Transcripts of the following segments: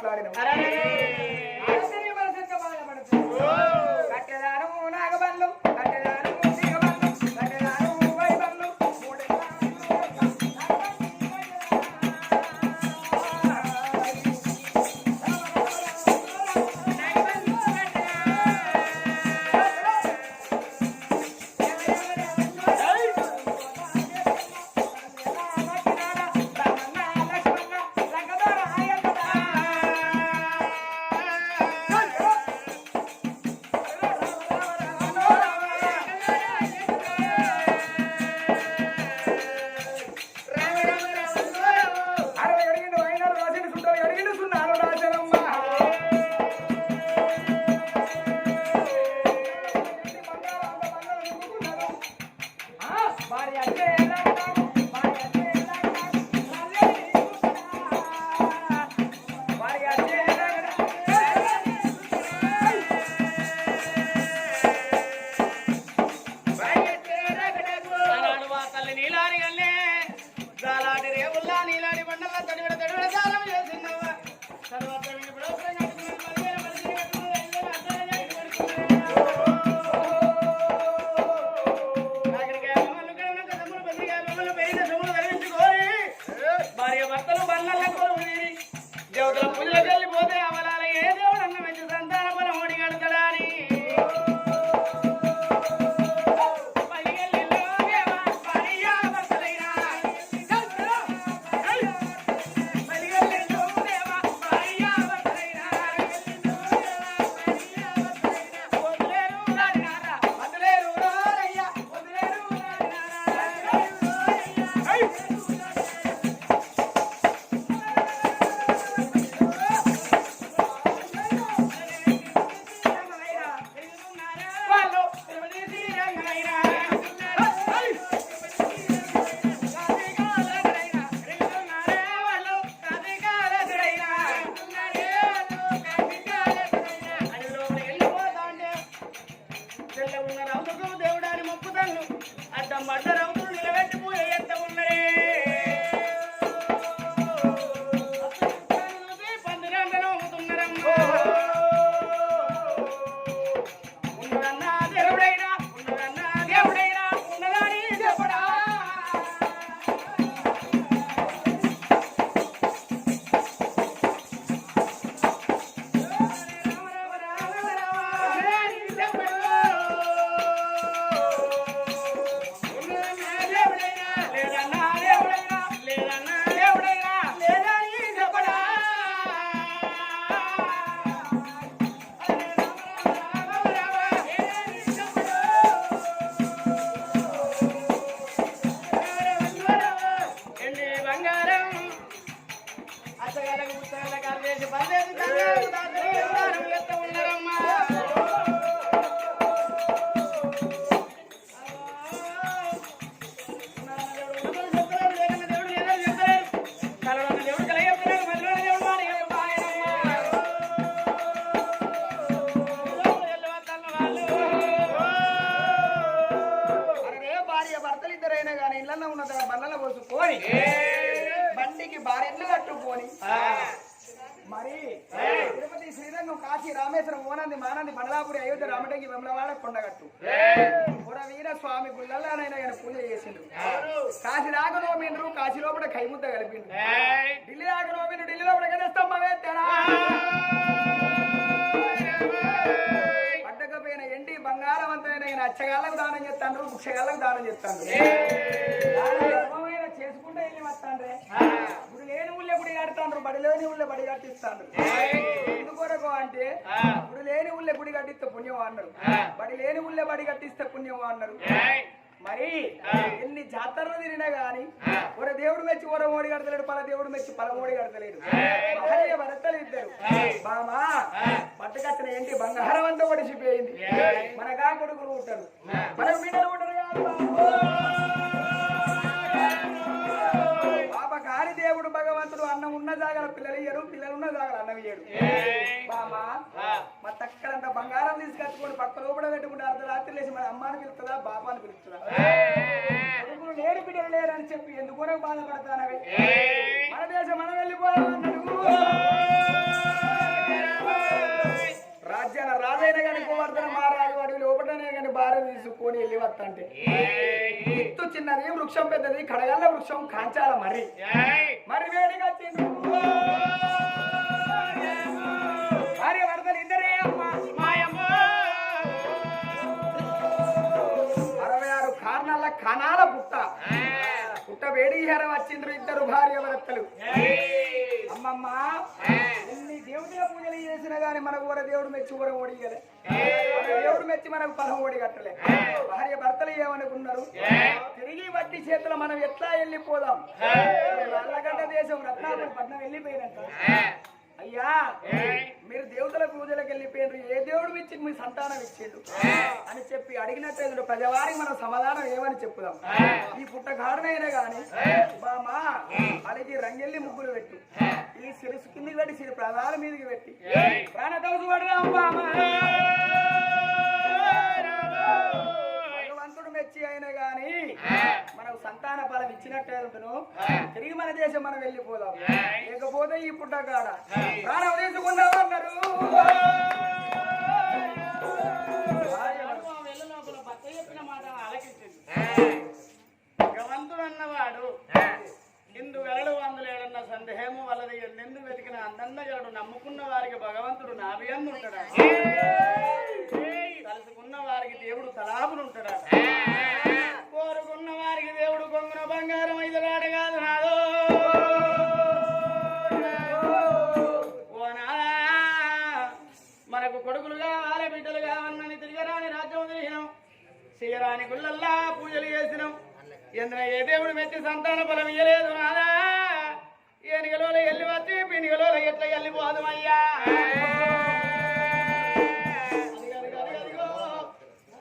మాట్లాడిన ఉన్న రావు దేవుడాని మొక్కుదన్ను అడ్డం పడ్డ ఇద్దరైనా కానీ ఇళ్ళల్లో ఉన్న తన బండల పోసుకొని బండికి బారెట్లు కట్టుకొని. మరి తిరుపతి శ్రీరంగం కాశీ రామేశ్వరం ఓనంది మానంది మండలాపురి అయోధ్య రామటంగి వెమ్లవాడ కొండగట్టు పుర వీర స్వామి గుళ్ళల్లోనైనా ఆయన పూజ చేసిండు. కాశీ దాకా నోమిండ్రు కాశీ లోపల కైముద్ద కలిపిండు. ఢిల్లీ దాకా నోమిండ్రు ఢిల్లీ లోపల కదా స్తంభం బంగారవంతమైన ఆయన అచ్చగాళ్ళకు దానం చేస్తాండ్రు ముక్షగాళ్ళకు దానం ధర్మమైన చేసుకుంటే వెళ్ళి వస్తాండ్రే ఇప్పుడు లేని ఊళ్ళో గుడి కడతాండ్రు బడి లేని ఊళ్ళో బడి కట్టిస్తాండ్రు. ఎందుకొరకు అంటే ఇప్పుడు లేని ఊళ్ళో గుడి కట్టిస్తే పుణ్యం అన్నారు. బడి లేని ఊళ్ళో బడి కట్టిస్తే పుణ్యం అన్నారు. మరి ఎన్ని జాతరలు తిరిగినా గాని ఒక దేవుడు మెచ్చి ఓర ఓడి కడతలేడు పల దేవుడు మెచ్చి పల ఓడి కడతలేడు. భార్య భర్తలు ఇద్దరు. బామా పట్టుకట్టిన ఏంటి? బంగారం అంతా ఒడిసిపోయింది మనగా కొడుకులు ఉంటారు మనకు బిడ్డలు ఉంటారు కాని దేవుడు భగవంతుడు అన్నం ఉన్న జాగల పిల్లలు ఇయ్యరు పిల్లలు ఉన్న జాగల అన్నం ఇయ్యడు బామా మా తక్కడంత బంగారం తీసుకొచ్చుకొని పక్క లోపల పెట్టుకుంటే అర్ధరాత్రి లేచి మన అమ్మాని పిలుస్తుందా బాబాని పిలుస్తుందా? లేరు బిడ్డలు లేరు అని చెప్పి ఎందుకు బాధపడతానవి? తీసుకొని వెళ్ళి వస్తంటే ఇత్తు చిన్నది వృక్షం పెద్దది కడగల్ల వృక్షం కాంచాల మరి మరి వేడిగా తిండు భార్య భర్తలు ఇద్దరే అమ్మ. అరవై ఆరు కారణాల కణాల పుట్ట. పుట్ట వేడి హెర వచ్చిండ్రు ఇద్దరు భార్య భర్తలు. అమ్మమ్మ దేవుడిగా పూజలు చేసినా గానీ మనకు కూడా దేవుడు మెచ్చి కూడా ఓడిగలే దేవుడు మెచ్చి మనకు పదం ఓడి కట్టలే భార్య భర్తలు ఏమనుకున్నారు? తిరిగి వడ్డీ చేతుల మనం ఎట్లా వెళ్ళిపోదాం? నల్లగడ్డ దేశం రత్నాపురం పట్నం వెళ్ళిపోయినాక అయ్యా మీరు దేవతల పూజలకు వెళ్ళిపోయారు ఏ దేవుడు ఇచ్చి మీ సంతానం ఇచ్చిండు? అని చెప్పి అడిగినట్టు ఎదురు ప్రజవారికి మనం సమాధానం ఏమని చెప్పుదాం? ఈ పుట్ట కారణమైనా గాని బామా అడిగి రంగెల్లి ముగ్గులు పెట్టు. ఈ శిరసు కిందికి పెట్టి సిరి ప్రాణాల మీదకి పెట్టి. ప్రాణతోసు పడదాం బామా భగవంతుడు మెచ్చి అయినా గాని మనకు సంతాన ఫలం ఇచ్చినట్టే ఉంటును తిరిగి మన దేశం మనం వెళ్ళిపోదాం. లేకపోతే ఈ పుట్ట కాడ ప్రాణం తీసుకుందాం మెచ్చి సంతాన బలం ఇయ్యలేదు నాదా ఏనుగలో ఎల్లి వచ్చి పినిగలో ఎట్లా వెళ్ళిపోదు అయ్యా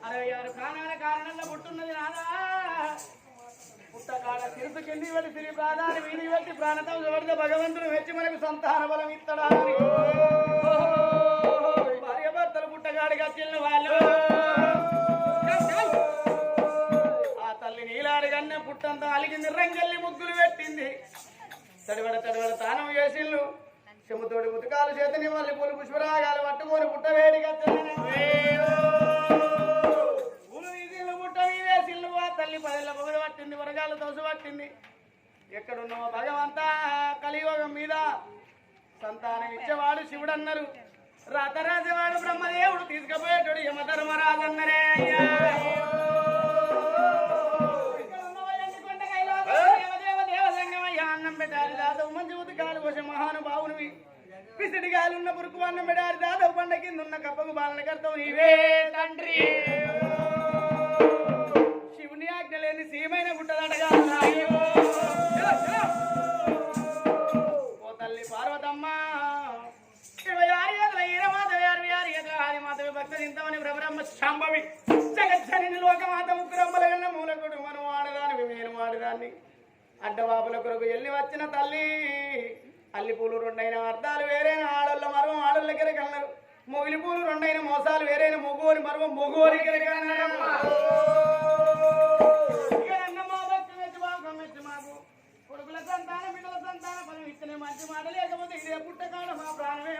అరవై ఆరు ప్రాణాల కారణంలో పుట్టున్నది నాదా పుట్టకాల తిరుపు కింది వెళ్ళి తిరిగి ప్రాణాన్ని వీడి పెట్టి ప్రాణతం చూడదు భగవంతుడు మెచ్చి మనకు సంతాన బలం ఇస్తాడా? భార్య భర్తలు పుట్టగాడిగా చెల్లిన వాళ్ళు. పుట్టంతా అలిగింది రంగల్లి ముగ్గులు పెట్టింది. తడివడ తడివడ తానం చేసిళ్ళు చెముతోడి ముతకాలు చేతని మళ్ళీ పూలు పుష్పరాగాలు పట్టుకొని పుట్ట వేడిగా తల్లి పదిల పొగడు పట్టింది వరగాలు దోశ పట్టింది. ఎక్కడున్నావో భగవంతా కలియుగం మీద సంతానం ఇచ్చేవాడు శివుడు అన్నారు రాతరాజేవాడు బ్రహ్మదేవుడు తీసుకుపోయేటోడు యమధర్మరాజు అన్నరే అయ్యా. అన్నం పెట్టాలి దాదాపు మంచి ఉతకాలు కోసం మహానుభావునివి. పిసిడి ఉన్న పురుకు అన్నం పెట్టాలి దాదాపు పండ కింద ఉన్న కప్పకు బాలన కర్తవు నీవే తండ్రి. శివుని ఆజ్ఞ లేని సీమైన గుట్టదటగా ఓ తల్లి పార్వతమ్మ. ఇరవై ఆరు ఏళ్ళ ఈరమాధవి అరవై ఆరు ఏళ్ళ భక్త చింతమని బ్రహ్మ శాంభవి జగజ్జని లోకమాత ముగ్గురమ్మల కన్నా మూల కుటుంబం వాడదాని నేను వాడదాన్ని. అడ్డబాపుల కొరకు వెళ్ళి వచ్చిన తల్లి. అల్లి పూలు రెండైన అర్థాలు వేరైన ఆడోళ్ళ మరువం దగ్గర కన్నారు. మొగిలి పూలు రెండైన మోసాలు వేరైన మొగోరి మరువం మొగోరి మాట లేకపోతే మా ప్రాణమే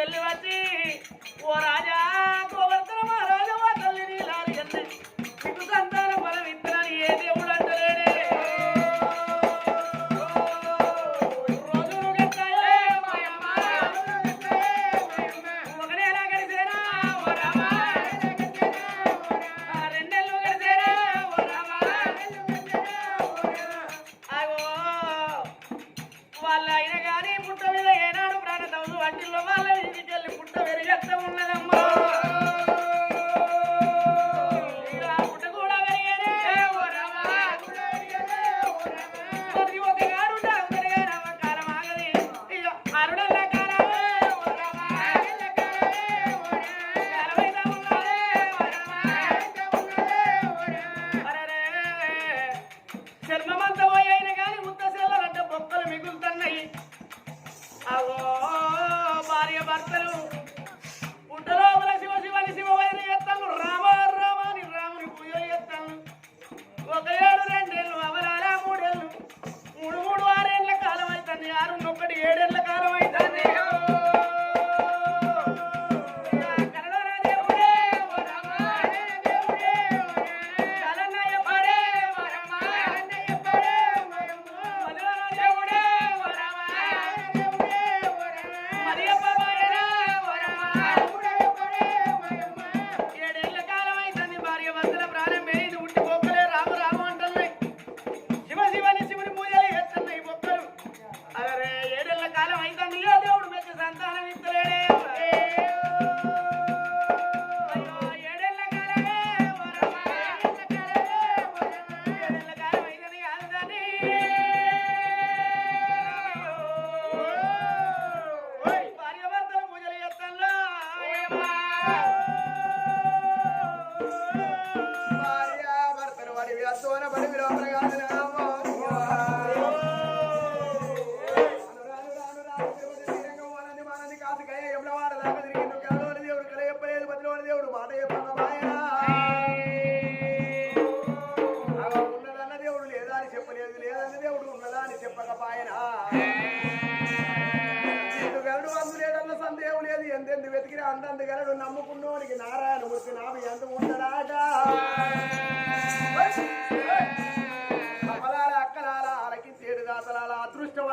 భగవంతుడు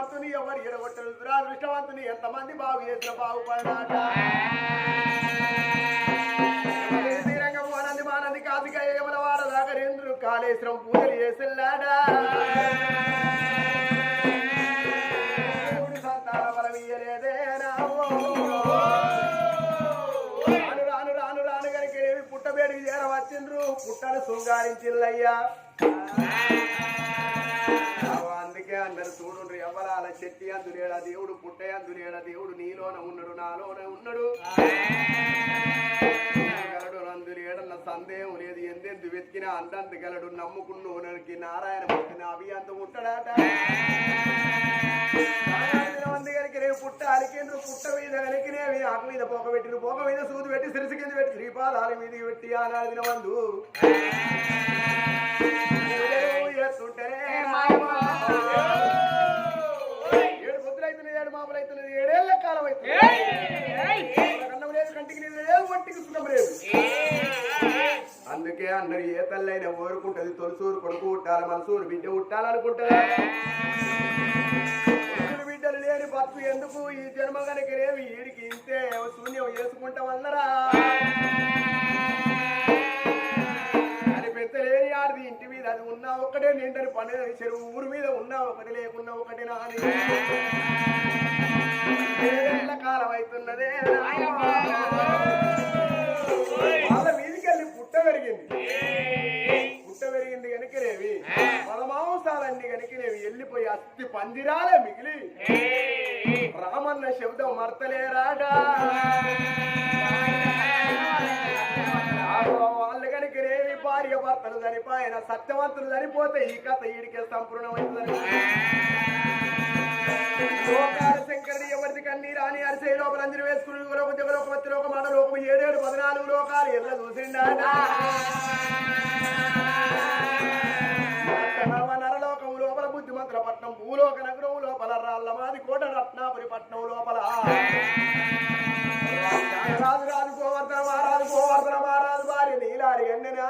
అదృష్టవంతుని ఎవరు ఎడగొట్టరు? దురాదృష్టవంతుని ఎంతమంది బాగు చేసిన బాగుపడడాట శ్రీరంగ మానంది కాదిక కాళేశ్వరం పూజలు చేసిల్లాడా సంతాన బలం ఇయ్యలేదే రాను రాను రాను పుట్టబేడికి చేరవచ్చిండ్రు? పుట్టను శృంగారించిల్లయ్యా. అందరు చూడు ఎవరాల చెట్టి అందులేడా దేవుడు పుట్టే అందులేడా దేవుడు నీలోన ఉన్నాడు నాలోన ఉన్నాడు. గలడు అందులేడన్న సందేహం లేదు. ఎందెందు వెతికినా అందంత గలడు నమ్ముకున్నోనికి నారాయణ పుట్టిన అవి అంత ఉంటాడాట మంది కనుక రేపు పుట్ట అలికేంద్రు పుట్ట మీద కనుకనేవి ఆకు మీద పోక పెట్టిన పోక మీద సూది పెట్టి సిరిసి కింద పెట్టి శ్రీపాదాల మీద పెట్టి ఆనాడు దిన మందు ఎత్తుంటేనే మాయమా. కాలం అవుతుంది కన్నం లేదు కంటికి నీళ్ళు లేదు ఒంటికి సుఖం లేదు. అందుకే అందరు ఏ తల్లైనా కోరుకుంటది తొలసూరు కొడుకు ఉట్టాలి మనసూరు బిడ్డ ఉట్టాలనుకుంటది. కొడుకులు బిడ్డలు లేని బతుకు ఎందుకు? ఈ జన్మ కనుక రేవి ఈడికి ఇంతే శూన్యం చేసుకుంటా వల్లరా. అని పెద్దలేని ఆడిది ఇంటి మీద అది ఉన్నా ఒక్కటే నిండని పని చెరువు ఊరి మీద ఉన్నా ఒకటి లేకున్నా ఒకటి నాని కాలం అవుతున్నదే వాళ్ళ మీదికి పుట్ట పెరిగింది. పుట్ట పెరిగింది కనుకనేవి పదమాంసాలన్నీ కనుకనేవి వెళ్ళిపోయి అస్థి పందిరాలే మిగిలి. రామన్న శబ్దం మర్తలేరాడా? వాళ్ళు కనుకనేవి భార్య భర్తలు చనిపోయిన సత్యవంతులు చనిపోతే ఈ కథ ఈడికే సంపూర్ణమైందని తల్లి శంకరుడు అరిసే లోపల అంజలి వేసుకుని లోక జగలోక పత్తి లోక మాట లోకం ఏడేడు పద్నాలుగు లోకాలు ఎల్ల చూసిండాట నవ నరలోకం లోపల బుద్ధిమంతుల పట్నం భూలోక నగరం లోపల రాళ్ళ మాది కోట రత్నాపురి పట్నం లోపల. రాజు రాజు గోవర్ధన మహారాజు గోవర్ధన మహారాజు భార్య నీలారి ఎండిన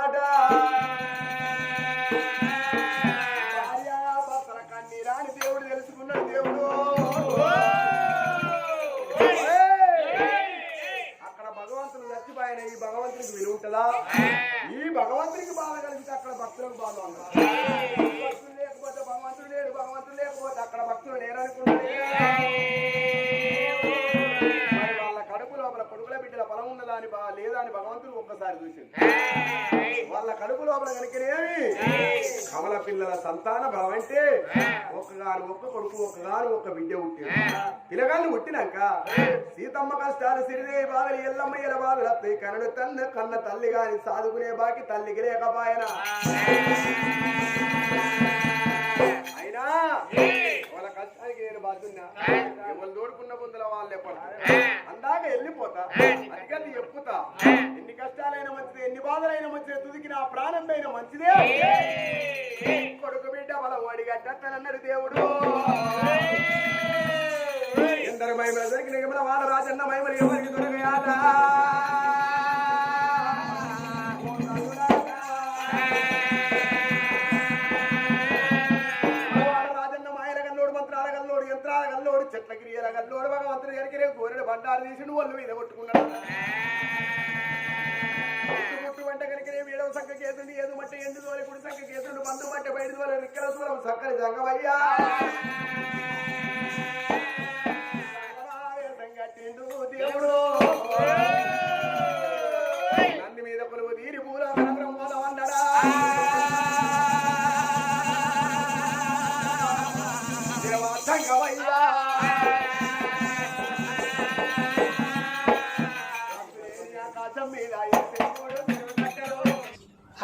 భగవంతుడికి భగవంతునికి బాధ కలిగితే అక్కడ భక్తులకు బాధ ఉండదు. భక్తులు లేకపోతే భగవంతుడు లేడు భగవంతుడు లేకపోతే అక్కడ భక్తులు లేరనుకుంటే వాళ్ళ కడుపు లోపల కొడుకుల బిడ్డల బలం ఉన్నదా అని బా లేదా అని భగవంతుడు ఒక్కసారి చూసింది కడుపు లోపల కనుకనేమి కమల పిల్లల సంతాన బలం అంటే ఒక్కగారు ఒక్క కొడుకు ఒక్కగారు ఒక్క బిడ్డ పుట్టింది పిల్లగాళ్ళు పుట్టినాక సీతమ్మ కష్టాలు సిరిదే బాధలు ఎల్లమ్మ ఎల బాధలు వస్తాయి. కనడు తన్న కన్న తల్లి గాని సాదుకునే బాకి తల్లికి లేకపోయినా. అయినా వాళ్ళ కష్టానికి నేను బాధ్యున్నా ఎవరు దోడుకున్న బొందుల వాళ్ళే పడతారు. అందాక వెళ్ళిపోతా. అదిగది చెప్పుతా. ఎన్ని కష్టాలైనా మంచిదే ఎన్ని బాధలైనా మంచిదే తుదికి నా ప్రాణం పైన మంచిదే కొడుకు బిడ్డ బల ఓడిగట్టనన్నాడు దేవుడు. ఎందరు మహిమల దొరికిన వాడ రాజన్న మహిమలు ఎవరికి దొరికాయాట? గల్లోడు చెట్ల గిరియల గల్లోడు భగవంతుడు ఎరికిరే గోరెడు బండారు తీసి నువ్వు వాళ్ళు మీద కొట్టుకున్నాడు. పుట్టు వంట కలిగిన ఏడవ సంఖ్య కేసుండి ఏదు మట్టి ఎండు తోలి కుడి సంఖ్య కేసులు బంధు మట్టి బయట తోలి రిక్కల సూరం సక్కని జంగమయ్యా